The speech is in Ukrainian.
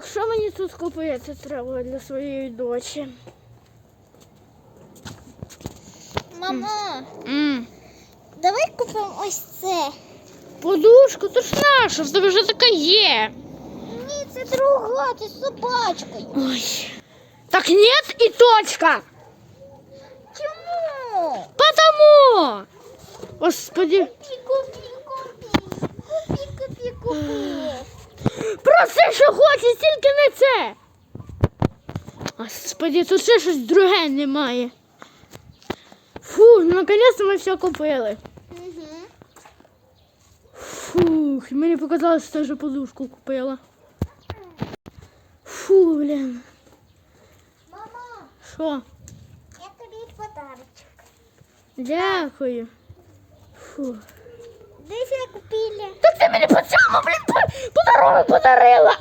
Так, що мені тут купити треба для своєї дочі? Мама, м давай купимо ось це. Подушку, то ж наша, в тебе вже така є. Ні, це друга, ти з собачкою. Ой. Так нет і точка. Чому? Потому. Господи. Купі, купі, купі. Купі, купі, купі. Проси, що хочеш, тільки не це. Господи, тут ще щось друге немає. Фу, наконец-то ми все купили. Угу. Фух, мені показалось, що вже подушку купила. Фу, блін. Мама, Що? я тобі подарочок. Дякую. Фу. Десь я купила. Так ти мені Putar rela.